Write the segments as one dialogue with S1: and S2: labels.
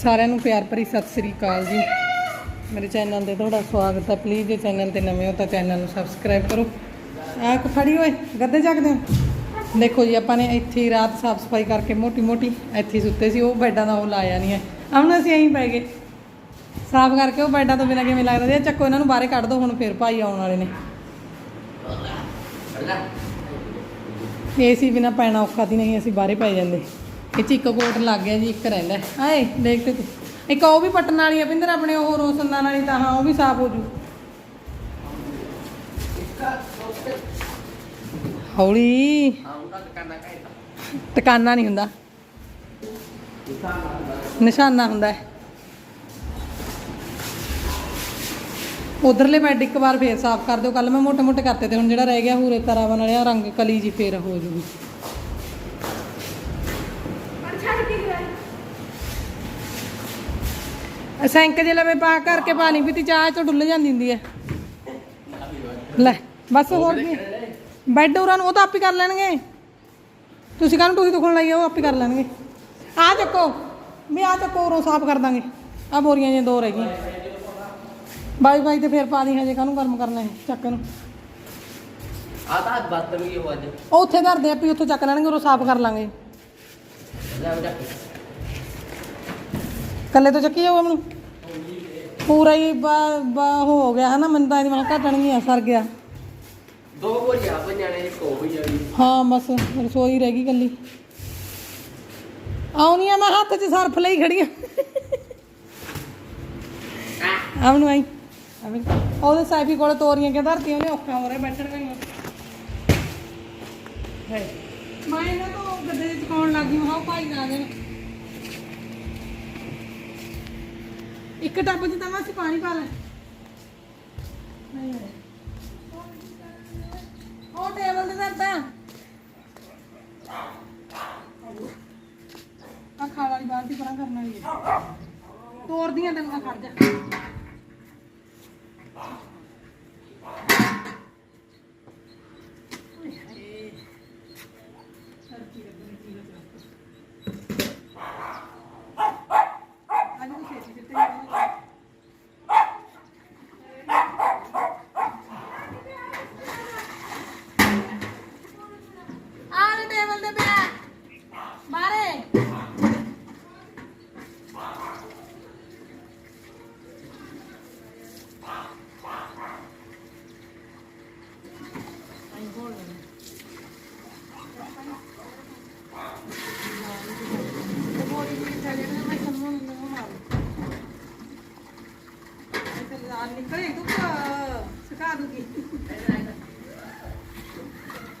S1: ਸਾਰਿਆਂ ਨੂੰ ਪਿਆਰ ਭਰੀ ਸਤਿ ਸ੍ਰੀ ਅਕਾਲ ਜੀ। ਮੇਰੇ ਚੈਨਲ ਤੇ ਤੁਹਾਡਾ ਸਵਾਗਤ ਹੈ ਪਲੀਜ਼ ਜੇ ਚੈਨਲ ਤੇ ਨਵੇਂ ਹੋ ਤਾਂ ਚੈਨਲ ਨੂੰ ਸਬਸਕ੍ਰਾਈਬ ਕਰੋ। ਆਹ ਫੜੀ ਓਏ ਗੱਦੇ ਚੱਕਦੇ ਹੋ? ਦੇਖੋ ਜੀ ਆਪਾਂ ਨੇ ਇੱਥੇ ਰਾਤ ਸਾਫ਼ ਸਫ਼ਾਈ ਕਰਕੇ ਮੋਟੀ ਮੋਟੀ ਇੱਥੇ ਸੁੱਤੇ ਸੀ ਉਹ ਬੈੱਡਾਂ ਦਾ ਉਹ ਲਾਇਆ ਨਹੀਂ ਹੈ। ਹੁਣ ਅਸੀਂ ਐਂ ਪੈ ਗਏ। ਸਾਫ਼ ਕਰਕੇ ਉਹ ਬੈੱਡਾਂ ਤੋਂ ਬਿਨਾਂ ਕਿਵੇਂ ਲੱਗਦਾ ਜੀ ਚੱਕੋ ਇਹਨਾਂ ਨੂੰ ਬਾਹਰੇ ਕੱਢ ਦੋ ਹੁਣ ਫਿਰ ਭਾਈ ਆਉਣ ਵਾਲੇ ਨੇ। ਏਸੀ ਬਿਨਾ ਪੈਣਾ ਔਖਾ ਦੀ ਨਹੀਂ ਅਸੀਂ ਬਾਹਰੇ ਪੈ ਜਾਂਦੇ। ਇਹ ਚ ਇੱਕ ਕੋਟ ਲੱਗ ਗਿਆ ਜੀ, ਇੱਕ ਰਹਿੰਦਾ ਹਾਏ ਦੇਖ ਤੇ ਇੱਕ ਉਹ ਵੀ ਪੱਟਣ ਵਾਲੀ ਆ ਪਿੰਦਰ ਆਪਣੇ ਉਹ ਰੋਸ਼ਨਦਾਨ ਵਾਲੀ ਤਾਂ, ਹਾਂ, ਉਹ ਵੀ ਸਾਫ਼ ਹੋ ਜੂ। ਹੌਲੀ। ਟਿਕਾਣਾ ਨਹੀਂ ਹੁੰਦਾ। ਨਿਸ਼ਾਨਾ ਹੁੰਦਾ ਹੈ। ਉਧਰਲੇ ਬੈੱਡ ਇੱਕ ਵਾਰ ਫੇਰ ਸਾਫ਼ ਕਰ ਦਿਓ। ਕੱਲ ਮੈਂ ਮੋਟੇ ਮੋਟੇ ਕਰਤੇ ਤੇ ਹੁਣ ਜਿਹੜਾ ਰਹਿ ਗਿਆ ਹੂਰੇ ਤਰਾਵਨ ਵਾਲਿਆ, ਰੰਗ ਕਲੀ ਜੀ ਫੇਰ ਹੋ ਜੂਗੀ। ਸੈਂਕ ਜੇ ਲਵੇ ਪਾ ਕਰਕੇ ਪਾਣੀ ਪੀਤੀ ਚਾਹ ਚੋਂ ਡੁੱਲ ਜਾਂਦੀ ਹੁੰਦੀ ਹੈ ਲੈ ਬਸ ਹੋਰ ਕੀ। ਬੈੱਡ ਉਰਾਂ ਨੂੰ ਉਹ ਤਾਂ ਆਪ ਹੀ ਕਰ ਲੈਣਗੇ। ਤੁਸੀਂ ਕਾਹਨੂੰ ਟੂਹੀ ਦੁਖਣ ਲਈ ਉਹ ਆਪ ਹੀ ਕਰ ਲੈਣਗੇ। ਆ ਚੱਕੋ ਵੀ ਆ ਚੱਕੋ ਉਰੋਂ ਸਾਫ਼ ਕਰ ਦਾਂਗੇ। ਆ ਬੋਰੀਆਂ ਜਿਹੀਆਂ ਦੋ ਰਹਿ ਗਈਆਂ। ਬਾਈ ਬਾਈ ਤੇ ਫੇਰ ਪਾ ਦੀ ਹਜੇ ਕਾਹਨੂੰ ਗਰਮ ਕਰਨਾ ਹੈ ਚੱਕ ਨੂੰ
S2: ਆ ਤਾਂ ਬਦਤਮੀਜ਼ੀ ਹੋ ਅੱਜ।
S1: ਉਹ ਉੱਥੇ ਧਰਦੇ ਆਪੀ ਉੱਥੋਂ ਚੱਕ ਲੈਣਗੇ ਉਰੋਂ ਸਾਫ਼ ਕਰ ਲਾਂਗੇ।
S2: ਲੈ ਜਾ
S1: ਕੱਲੇ ਤੋਂ ਚੱਕੀ ਜਾਊਗਾ ਮੈਨੂੰ? ਪੂਰਾ ਹੀ ਹੋ ਗਿਆ ਹੈ ਨਾ ਮੈਨੂੰ ਤਾਂ ਇਹਦੀ ਮੈਂ ਘਟਣਗੀਆਂ ਸਰ ਗਿਆ।
S2: ਦੋ ਬੋਰੀਆਂ ਪੰਜਾਂ ਨੇ ਇੱਕ ਹੋ ਗਈ ਜਾਣੀ
S1: ਹਾਂ ਬਸ ਰਸੋਈ ਰਹਿ ਗਈ ਕੱਲੀ ਆਉਣੀ ਆ ਮੈਂ ਹੱਥ 'ਚ ਸਰਫ ਲਈ ਖੜੀ ਆ ਆਵਣ ਆਈ। ਆਵਣ ਉਹਦੇ ਸਾਈਫੀ ਕੋਲ ਤੋਰੀਆਂ ਕਿ ਧਰਤੀਆਂ ਨੇ? ਔਖਾ ਹੋ ਰਿਹਾ ਬੈਠਣ ਗਈਆਂ ਹੈ। ਮੈਂ ਇਹਨਾਂ ਤੋਂ ਗੱਦੇ 'ਚ ਚਕਾਉਣ ਲੱਗੀ ਹਾਂ ਭਾਈ ਨਾ ਆ ਜਾਣ ਇੱਕ ਟੱਬ 'ਚ ਤਾਂ ਅਸੀਂ ਪਾਣੀ ਪਾ ਲੈ। ਨਹੀਂ ਉਹ ਟੇਬਲ ਤੇ ਧਰਦਾ ਆ ਖਾ ਵਾਲੀ ਬਾਲਟੀ ਪਰਾਂ ਕਰਨਾ ਵਾਲੀ ਤੋੜਦੀਆਂ ਤੈਨੂੰ ਮੈਂ ਖੜ ਜਾ ਅੱਜ ਵੀ ਛੇਤੀ ਛੇਤੀ ਜਾਣਾ। ਆਹ ਲੈ ਟੇਬਲ ਤੇ ਪਿਆ ਬਾਰੇ ਨਿਕਲੇ ਤੂੰ ਸਿਖਾ ਦੂਗੀ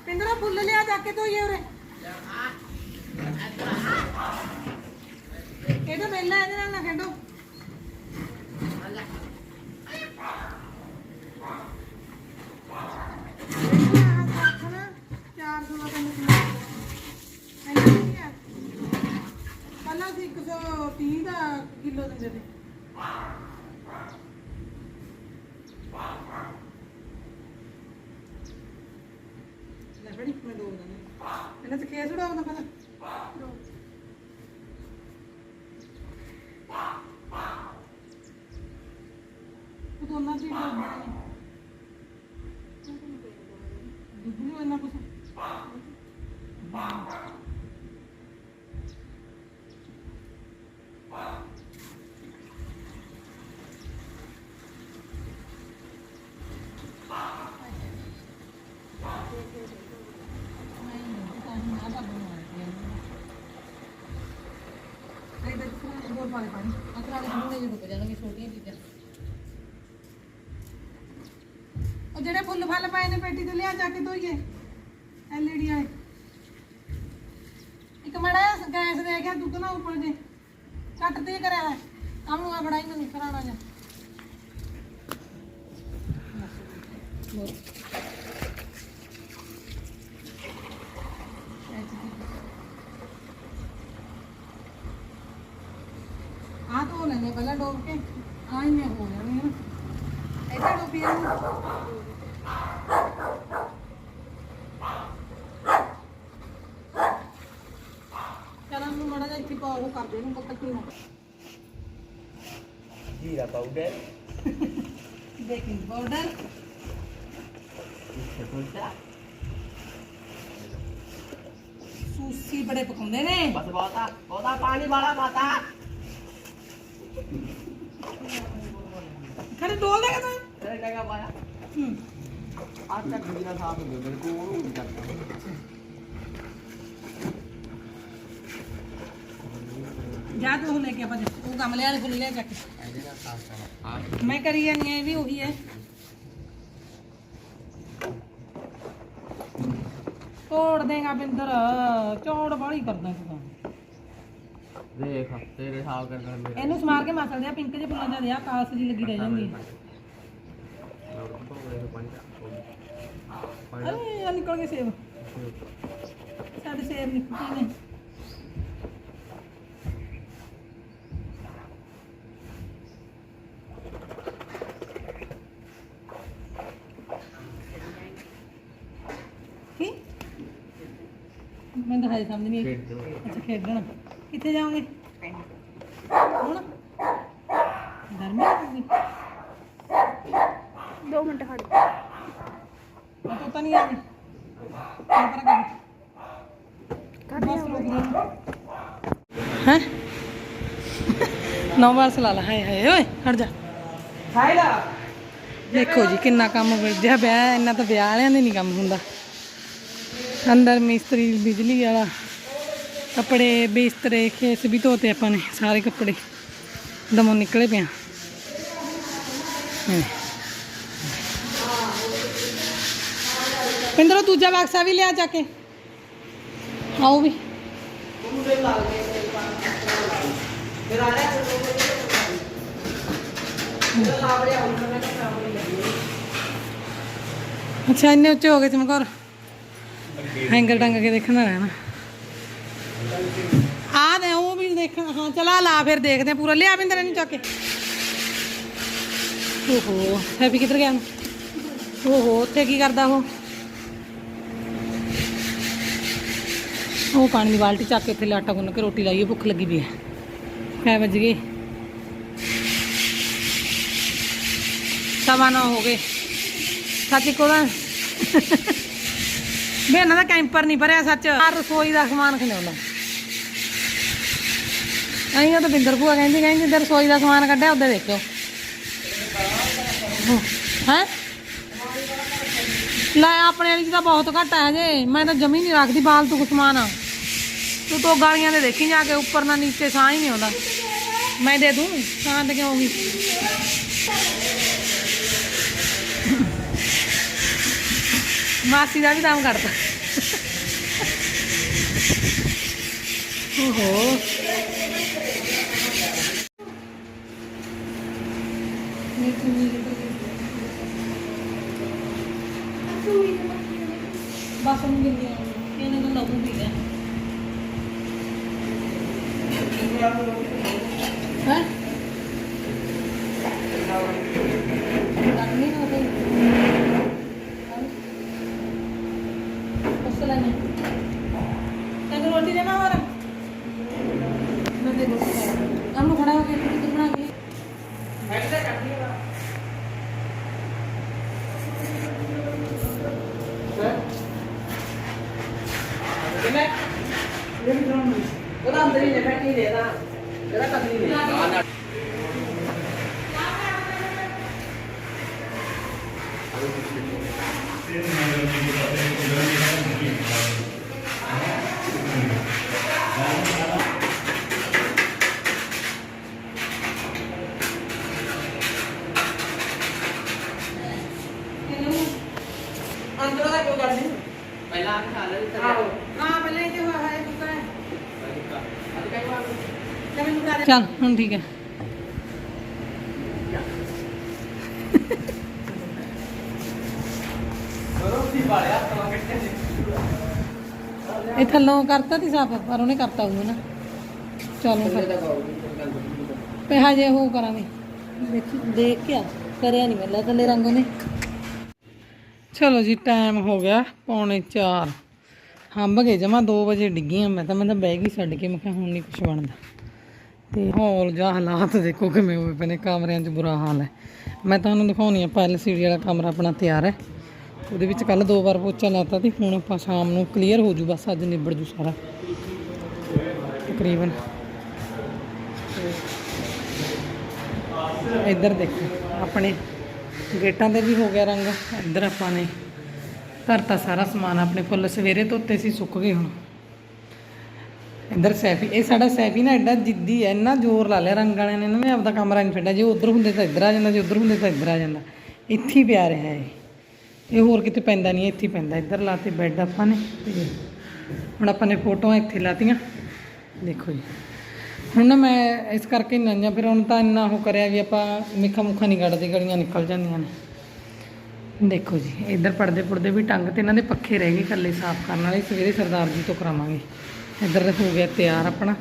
S1: ਪਿੰਦਰਾ ਫੁੱਲ ਲਿਆ ਜਾ ਕੇ ਧੋਈਏ ਉਰੇ ਇਹ ਤਾਂ ਇਹਦੇ ਨਾਲ ਨਾ ਖੇਡੋ ਪਹਿਲਾਂ ਸੀ 130 ਦਾ ਕਿਲੋ ਦਿੰਦੇ ਤੇ ਲੈ ਫੜੀ ਮੈਂ ਦੋ ਦਿੰਦਾ। ਇਹਨਾਂ ਤੇ ਕੇਸ ਉਡਾਉਂਦਾ ਪਤਾ? ਉਹ ਦੋਨਾਂ ਦੀ ਦੁੱਧ ਨੂੰ ਇੰਨਾ ਕੁਛ ਇਹਦੇ ਚ ਪਾਣੀ। ਪਾਣੀ ਅਕਰਾ ਦੇ ਸਾਹਮਣੇ ਜੇ ਜਾਣਗੇ ਛੋਟੀਆਂ ਚੀਜ਼ਾਂ। ਉਹ ਜਿਹੜੇ ਫੁੱਲ ਫਲ ਪਾਏ ਨੇ ਪੇਟੀ ਤੇ ਲਿਆ ਜਾ ਕੇ ਧੋਈਏ। ਐਲਈਡੀ ਵਾਲੇ। ਇੱਕ ਮੜਾ ਗੈਸ ਦੇ ਗਿਆ ਦੁੱਧ ਨਾ ਉੱਪਰ ਜੇ। ਕੱਟ ਤੇ ਕਰਿਆ ਆਮ ਨੂੰ ਆ ਬੜਾਈ ਮੈਨੂੰ ਕਰਾਣਾ ਜਾ ਬੋਲ ਆ ਧੋ ਲੈਣੇ ਪਹਿਲਾਂ ਡੋਬ ਕੇ ਆ ਹੀ ਮੈਂ ਹੋ ਜਾਣੀ ਹੈ ਇੱਥੇ ਡੋਬੀ ਇਹਨੂੰ ਚਲਾਂ ਨੂੰ ਮੜਾ ਜਾ ਇੱਥੇ ਪਾ ਉਹ ਕਰ ਦੇ ਨੂੰ ਬੱਕਲ ਕੀ
S2: ਜੀਰਾ ਪਾਊਡਰ
S1: ਬੇਕਿੰਗ ਪਾਊਡਰ
S2: ਛੋਟਾ
S1: ਸੂਸੀ ਬੜੇ ਪਕਾਉਂਦੇ ਨੇ।
S2: ਬਸ ਬਹੁਤਾ ਬਹੁਤਾ ਪਾਣੀ ਵਾਲਾ ਮਾਤਾ
S1: ਖੜੇ ਡੋਲ ਦੇਗਾ ਤੂੰ
S2: ਤੇਰੇ ਟਗਾ ਪਾਇਆ
S1: ਹੂੰ
S2: ਅੱਜ ਤੱਕ ਗੁਜਰਾ ਸਾਫ਼ ਹੁੰਦੇ ਮੇਰੇ ਕੋਲ ਉਹ ਨਹੀਂ ਕਰਦਾ
S1: ਜਾ ਤੂੰ ਉਹ ਲੈ ਕੇ ਆ ਭੱਜ ਉਹ ਗਮਲੇ ਵਾਲੇ ਫੁੱਲ ਲੈ ਚੱਕ।
S2: ਹਾਂ
S1: ਮੈਂ ਕਰੀ ਜਾਂਦੀ ਆ ਇਹ ਵੀ ਉਹੀ ਹੈ। ਤੋੜ ਦੇਗਾ ਬਿੰਦਰ ਚੌੜ ਬਾਹਲੀ ਕਰਦਾ ਤੂੰ ਤਾਂ।
S2: ਦੇਖ ਤੇਰੇ ਸਾਫ਼ ਕਰਨਾ ਮੇਰੇ।
S1: ਇਹਨੂੰ ਸਮਾਰ ਕੇ ਮਾਸਲ ਦੇ ਪਿੰਕ ਜਿਹੇ ਫੁੱਲਾਂ ਦਾ ਦਿਆ ਕਾਲਸ ਜੀ ਲੱਗੀ ਰਹਿ ਜਾਂਦੀ। ਹੈ ਅਰੇ ਆ ਨਿਕਲ ਗਏ ਸੇਬ। ਸਾਡੇ ਸੇਬ ਨਿਕਲ ਗਏ ਨੇ। ਮੈਂ ਤਾਂ ਹਾਲੇ ਸਮਝ ਨਹੀਂ ਆਈ। ਅੱਛਾ ਖੇਡਣ। ਕਿੱਥੇ ਜਾਓਗੇ? ਹੁਣ? ਗਰਮੀ
S3: 2 ਮਿੰਟ ਖੜ
S1: ਮੈਂ ਤਾਂ ਨਹੀਂ ਆਉਂਦੀ ਕੀ ਕਰਾਂ ਕਰ ਜਾ। ਹੈ? ਨੌ ਵਾਰ ਸਲਾ ਲਾ। ਹਾਏ ਹਾਏ ਓਏ ਹਟ ਜਾ। ਹਾਇਲਾ ਦੇਖੋ ਜੀ ਕਿੰਨਾ ਕੰਮ ਵਿਗੜਿਆ ਵਿਆਹ ਇੰਨਾ ਤਾਂ ਵਿਆਹ ਵਾਲਿਆਂ ਦੇ ਨਹੀਂ ਕੰਮ ਹੁੰਦਾ। ਅੰਦਰ ਮਿਸਤਰੀ ਬਿਜਲੀ ਵਾਲਾ ਕੱਪੜੇ ਬਿਸਤਰੇ ਖੇਸ ਵੀ ਧੋਤੇ ਆਪਾਂ ਨੇ ਸਾਰੇ ਕੱਪੜੇ ਦਮੋਂ ਨਿਕਲੇ ਪਿਆ ਪਿੰਦਰੋ ਦੂਜਾ ਬਕਸਾ ਵੀ ਲਿਆ ਜਾ ਕੇ ਆਓ ਵੀ ਅੱਛਾ ਇੰਨੇ ਉੱਚੇ ਹੋ ਗਏ ਚਮਕੌਰ ਹੈਂਗਰ ਟੰਗ ਕੇ ਦੇਖਣਾ ਰਹਿਣਾ। ਆ ਦੇ ਉਹ ਵੀ ਦੇਖਣਾ, ਹਾਂ, ਚਲਾ ਲਾ ਫਿਰ ਦੇਖਦੇ ਪੂਰਾ। ਲਿਆ ਬਿੰਦਰ ਇਹਨੂੰ ਚੱਕ ਕੇ। ਓਹੋ ਹੈਪੀ ਕਿੱਧਰ ਗਿਆ ਓਹੋ, ਉੱਥੇ ਕੀ ਕਰਦਾ ਉਹ? ਉਹ ਪਾਣੀ ਦੀ ਬਾਲਟੀ ਚੱਕ ਕੇ ਇੱਥੇ ਆਟਾ ਗੁੰਨ ਕੇ ਰੋਟੀ ਲਾਈਏ ਭੁੱਖ ਲੱਗੀ ਪਈ ਹੈ। ਕੈ ਵੱਜ ਗਏ ਸਵਾ ਨੌ ਹੋ ਗਏ। ਸੱਚ ਇੱਕੋ ਵੀ ਇਹਨਾਂ ਦਾ ਕੈਂਪਰ ਨਹੀਂ ਭਰਿਆ ਸੱਚ। ਆ ਰਸੋਈ ਦਾ ਸਮਾਨ ਖਿਲਾਉਂਦਾ ਆਈਆਂ ਤਾਂ ਬਿੰਦਰ ਭੂਆ ਕਹਿੰਦੀ ਕਹਿੰਦੀ ਜਿੱਦਾਂ ਰਸੋਈ ਦਾ ਸਮਾਨ ਕੱਢਿਆ, ਉੱਧਰ ਦੇਖਿਓ। ਹੈ। ਲੈ, ਆਪਣੇ ਵਾਲੀ 'ਚ ਤਾਂ ਬਹੁਤ ਘੱਟ ਹੈ ਜੇ ਮੈਂ ਤਾਂ ਜਮੀ ਨਹੀਂ ਰੱਖਦੀ ਬਾਲਤੂ ਸਮਾਨ। ਤੂੰ ਤੋਂ ਗਾਲੀਆਂ ਦੇ ਦੇਖੀ ਜਾ ਕੇ, ਉੱਪਰ ਨਾ ਨੀਚੇ ਸਾਹ ਹੀ ਨਹੀਂ ਆਉਂਦਾ। ਮੈਂ ਦੇ ਦੂੰ ਤੇ ਕਿਉਂ ਹੋਗੀ ਮਾਸੀ ਦਾ ਵੀ ਦਾਮ ਕੱਢਤਾ ਓਹੋ ਬਸ ਨੂੰ ਗਿਰ ਗਿਆ ਇਹਨੇ ਤਾਂ ਲੱਗੂ ਪੀ ਗਿਆ ਹੈ ਲੱਗਣੀ ਨਾ ਕੋਈ ਉਸ ਲੈਣੇ ਤੈਨੂੰ ਰੋਟੀ ਦੇਣਾ ਹੋਰ? ਮੈਂ ਦੇ ਦੋ ਅਮਨੂੰ ਖੜਾ ਹੋ ਕੇ ਰੋਟੀ ਬਣਾ ਕੇ?
S2: ਉਹਦਾ ਅੰਦਰ ਹੀ ਨੇ ਬੈਠੀ ਨੇ ਨਾ ਇਹਦਾ ਕਦਲੀ ਨੇ।
S1: ਅੰਦਰੋਂ ਦਾ ਕਿਉਂ ਕਰਦੀ
S2: ਪਹਿਲਾਂ ਆ ਖਾ ਲੈ
S1: ਆਹੋ ਹਾਂ ਪਹਿਲਾਂ ਹੀ ਤੇ ਹੋਇਆ ਹੈ ਕੁੱਤਾ ਹੈ
S2: ਅੱਜ ਕਈ ਵਾਰ
S1: ਲੈ ਮੈਨੂੰ ਬਣਾ ਦੇ ਚੱਲ, ਹੁਣ ਠੀਕ ਹੈ। ਇਹ ਥੱਲੋਂ ਕਰਤਾ ਤੀ ਸਾਫ਼, ਪਰ ਉਹਨੇ ਕਰਤਾ ਉਹ ਨਾ। ਚਲੋ ਫਿਰ। ਤੇ ਹਜੇ ਉਹ ਕਰਾਂਗੇ। ਦੇਖੀ, ਦੇਖ ਕੇ ਆ। ਕਰਿਆ ਨਹੀਂ ਮਿਲਿਆ ਥੱਲੇ ਰੰਗ ਉਹਨੇ। ਚਲੋ ਜੀ ਟਾਈਮ ਹੋ ਗਿਆ, ਪੌਣੇ 4 ਹੰਬ ਗਏ, ਜਮਾ 2 ਵਜੇ ਡਿੱਗੀਆਂ ਮੈਂ ਤਾਂ ਮੈਂ ਤਾਂ ਬਹਿ ਗਈ ਛੱਡ ਕੇ, ਮੈਂ ਕਿਹਾ ਹੁਣ ਨਹੀਂ ਕੁਝ ਬਣਦਾ। ਤੇ ਹਾਲ ਜਾਂ ਹਾਲਾਤ ਦੇਖੋ ਕਿਵੇਂ ਹੋਏ ਪਏ ਨੇ, ਕਮਰਿਆਂ 'ਚ ਬੁਰਾ ਹਾਲ ਹੈ। ਮੈਂ ਤੁਹਾਨੂੰ ਦਿਖਾਉਣੀ ਆ, ਪਹਿਲੇ ਸੀੜੀ ਵਾਲਾ ਕਮਰਾ ਆਪਣਾ ਤਿਆਰ ਹੈ। ਉਹਦੇ ਵਿੱਚ ਕੱਲ ਦੋ ਵਾਰ ਪੋਚਾ ਲਾਤਾ ਤੇ ਹੁਣ ਆਪਾਂ ਸ਼ਾਮ ਨੂੰ ਕਲੀਅਰ ਹੋ ਜੂ, ਬਸ ਅੱਜ ਨਿਬੜ ਜੂ ਸਾਰਾ। ਤਕਰੀਬਨ। ਇੱਧਰ ਦੇਖੋ, ਆਪਣੇ ਗੇਟਾਂ ਤੇ ਵੀ ਹੋ ਗਿਆ ਰੰਗ, ਇੱਧਰ ਆਪਾਂ ਨੇ ਧਰਤਾ ਸਾਰਾ ਸਮਾਨ, ਆਪਣੇ ਫੁੱਲ ਸਵੇਰੇ ਧੋਤੇ ਸੀ, ਸੁੱਕ ਗਏ ਹੁਣ। ਇੱਧਰ ਸੈਫੀ, ਇਹ ਸਾਡਾ ਸੈਫੀ ਨਾ ਐਡਾ ਜਿੱਦੀ ਹੈ ਇੰਨਾ ਜ਼ੋਰ ਲਾ ਲਿਆ ਰੰਗ ਵਾਲਿਆਂ ਨੇ ਨਾ ਵੀ ਆਪਦਾ ਕਮਰਾ ਨਹੀਂ ਛੱਡਿਆ, ਜੇ ਉਧਰ ਹੁੰਦੇ ਤਾਂ ਇੱਧਰ ਆ ਜਾਂਦਾ, ਜੇ ਉਧਰ ਹੁੰਦੇ ਤਾਂ ਇੱਧਰ ਆ ਜਾਂਦਾ। ਇੱਥੇ ਹੀ ਪਿਆ ਰਿਹਾ ਇਹ। ਇਹ ਹੋਰ ਕਿਤੇ ਪੈਂਦਾ ਨਹੀਂ, ਇੱਥੇ ਪੈਂਦਾ। ਇੱਧਰ ਲਾਤੇ ਬੈੱਡ ਆਪਾਂ ਨੇ, ਤੇ ਹੁਣ ਆਪਾਂ ਨੇ ਫੋਟੋਆਂ ਇੱਥੇ ਲਾਤੀਆਂ। ਦੇਖੋ ਜੀ। ਹੁਣ ਨਾ ਮੈਂ ਇਸ ਕਰਕੇ ਨਹੀਂ ਫਿਰ ਹੁਣ ਤਾਂ ਇੰਨਾ ਉਹ ਕਰਿਆ ਵੀ ਆਪਾਂ ਮਿੱਖਾ ਮੁੱਖਾ ਨਹੀਂ ਕੱਢਦੇ, ਗਲੀਆਂ ਨਿਕਲ ਜਾਂਦੀਆਂ ਨੇ। ਦੇਖੋ ਜੀ, ਇੱਧਰ ਪਰਦੇ ਪੁਰਦੇ ਵੀ ਟੰਗ ਤੇ ਇਹਨਾਂ ਦੇ ਪੱਖੇ ਰਹਿ ਗਏ, ਇਕੱਲੇ ਸਾਫ਼ ਕਰਨ ਵਾਲੇ, ਸਵੇਰੇ ਸਰਦਾਰ ਜੀ ਤੋਂ ਕਰਾਵਾਂਗੇ। ਇੱਧਰ ਹੋ ਗਿਆ ਤਿਆਰ ਆਪਣਾ।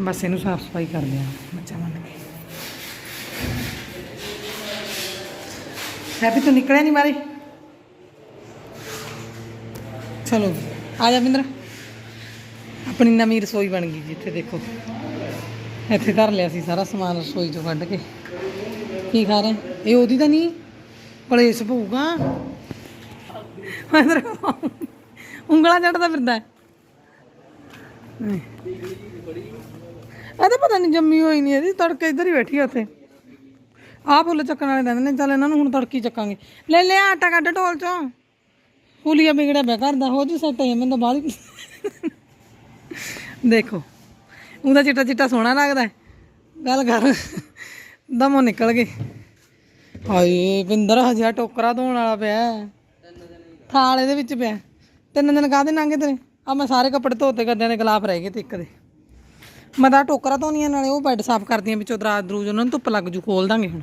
S1: ਬਸ ਇਹਨੂੰ ਸਾਫ਼ ਸਫ਼ਾਈ ਕਰਦੇ ਆ ਬੱਚਾ ਮੰਨ ਕੇ। ਹੈਪੀ, ਤੂੰ ਨਿਕਲਿਆ ਨਹੀਂ ਮਾਰੇ? ਚਲੋ, ਆ ਜਾ ਬਿੰਦਰ। ਆਪਣੀ ਨਵੀਂ ਰਸੋਈ ਬਣ ਗਈ ਜੀ, ਇੱਥੇ ਦੇਖੋ। ਇੱਥੇ ਧਰ ਲਿਆ ਸੀ ਸਾਰਾ ਸਮਾਨ ਰਸੋਈ ਚੋਂ ਕੱਢ ਕੇ। ਕੀ ਖਾ ਰਹੇ? ਇਹ ਉਹਦੀ ਤਾਂ ਨਹੀਂ ਪਲੇਸ ਪਊਗਾ ਉਂਗਲਾ ਚੜਦਾ ਫਿਰਦਾ। ਹੈ ਇਹਦਾ ਪਤਾ ਨਹੀਂ ਜੰਮੀ ਹੋਈ ਨਹੀਂ ਇਹਦੀ, ਤੜਕੇ ਇੱਧਰ ਹੀ ਬੈਠੀ ਆ ਉੱਥੇ। ਆਹ ਫੁੱਲ ਚੱਕਣ ਵਾਲੇ ਦਿੰਦੇ ਨੇ, ਚੱਲ ਇਹਨਾਂ ਨੂੰ ਹੁਣ ਤੜਕੀ ਚੱਕਾਂਗੇ। ਲੈ ਲਿਆ ਆਟਾ ਕੱਢ ਢੋਲ ਚੋਂ। ਫੁਲੀਆ ਵਿਗੜਿਆ ਪਿਆ ਕਰਦਾ ਹੋ ਜੂ ਸੱਟ ਹੈ ਮੈਨੂੰ ਤਾਂ ਬਾਹਲੀ ਦੇਖੋ, ਉਹਦਾ ਚਿੱਟਾ ਚਿੱਟਾ ਸੋਹਣਾ ਲੱਗਦਾ ਗੱਲ ਕਰ, ਦਮੋਂ ਨਿਕਲ ਗਏ। ਹਾਏ ਪਿੰਦਰ ਹਜੇ ਟੋਕਰਾ ਧੋਣ ਵਾਲਾ ਪਿਆ। ਥਾਲ ਇਹਦੇ ਵਿੱਚ ਪਿਆ। ਤਿੰਨ ਦਿਨ ਕਾਹਦੇ ਲੰਘੇ ਤੇਰੇ? ਆ ਮੈਂ ਸਾਰੇ ਕੱਪੜੇ ਧੋਤੇ ਕਰਦਿਆਂ ਦੇ ਗਲਾਫ ਰਹਿ ਗਏ ਤੇ ਇੱਕ ਦੇ। ਮੈਂ ਤਾਂ ਟੋਕਰਾ ਧੋਣੀਆਂ, ਨਾਲੇ ਉਹ ਬੈੱਡ ਸਾਫ਼ ਕਰਦੀਆਂ ਵਿੱਚੋਂ ਦਰਾਜ ਦਰੂਜ ਉਹਨਾਂ ਨੂੰ ਧੁੱਪ ਲੱਗ ਜੂ, ਖੋਲ ਦਾਂਗੇ ਹੁਣ।